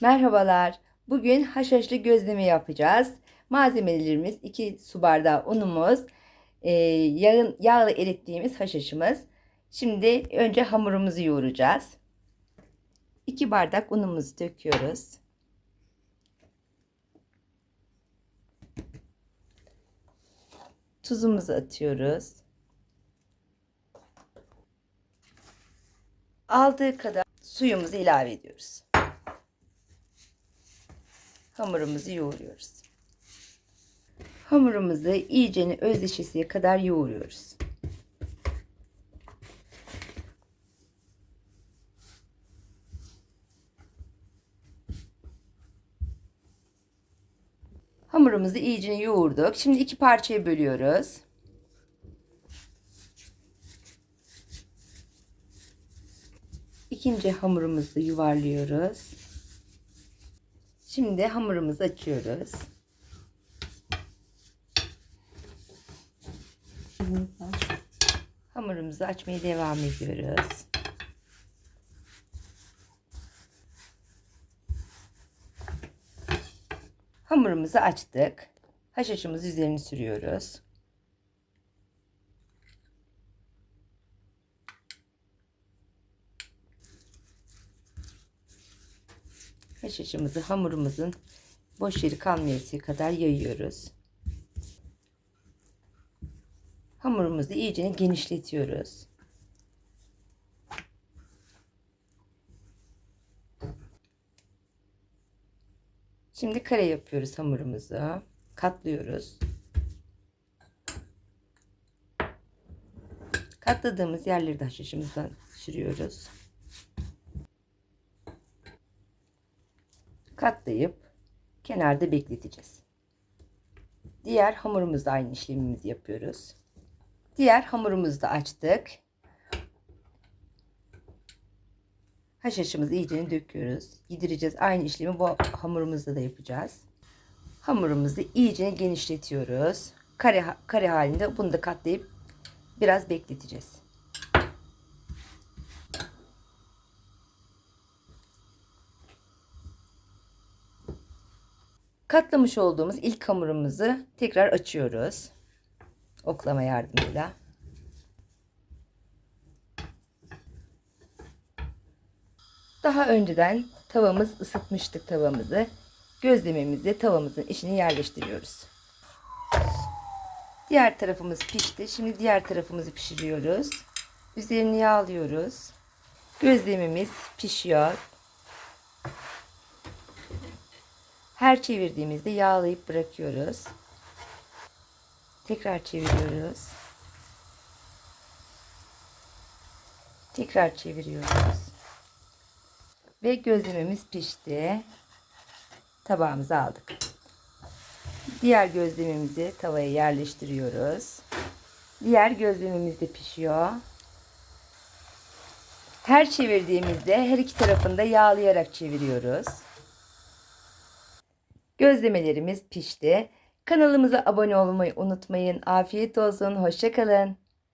Merhabalar. Bugün haşhaşlı gözleme yapacağız. Malzemelerimiz 2 su bardağı unumuz, e, yağın, yağla erittiğimiz haşhaşımız. Şimdi önce hamurumuzu yoğuracağız. 2 bardak unumuzu döküyoruz. Tuzumuzu atıyoruz. Aldığı kadar suyumuzu ilave ediyoruz. Hamurumuzu yoğuruyoruz. Hamurumuzu iyicene özleşesiye kadar yoğuruyoruz. Hamurumuzu iyicene yoğurduk. Şimdi iki parçaya bölüyoruz. İkinci hamurumuzu yuvarlıyoruz. Şimdi hamurumuzu açıyoruz. Hamurumuzu açmaya devam ediyoruz. Hamurumuzu açtık. Haşhaşımızı üzerine sürüyoruz. Haşhaşımızı hamurumuzun boş yeri kalmayasıya kadar yayıyoruz. Hamurumuzu iyice genişletiyoruz. Şimdi kare yapıyoruz hamurumuzu. Katlıyoruz. Katladığımız yerleri de haşhaşımızdan sürüyoruz. Katlayıp kenarda bekleteceğiz. Diğer hamurumuzda aynı işlemimizi yapıyoruz. Diğer hamurumuzu da açtık. Haşhaşımızı iyice döküyoruz. Yedireceğiz. Aynı işlemi bu hamurumuzda da yapacağız. Hamurumuzu iyice genişletiyoruz. Kare, kare halinde bunu da katlayıp biraz bekleteceğiz. Katlamış olduğumuz ilk hamurumuzu tekrar açıyoruz. Oklama yardımıyla. Daha önceden tavamız ısıtmıştık tavamızı. Gözlememizi tavamızın içine yerleştiriyoruz. Diğer tarafımız pişti. Şimdi diğer tarafımızı pişiriyoruz. Üzerini yağlıyoruz. Gözlemimiz pişiyor. Her çevirdiğimizde yağlayıp bırakıyoruz. Tekrar çeviriyoruz. Tekrar çeviriyoruz. Ve gözlememiz pişti. Tabağımıza aldık. Diğer gözlememizi tavaya yerleştiriyoruz. Diğer gözlememiz de pişiyor. Her çevirdiğimizde her iki tarafında yağlayarak çeviriyoruz. Gözlemelerimiz pişti. Kanalımıza abone olmayı unutmayın. Afiyet olsun. Hoşçakalın.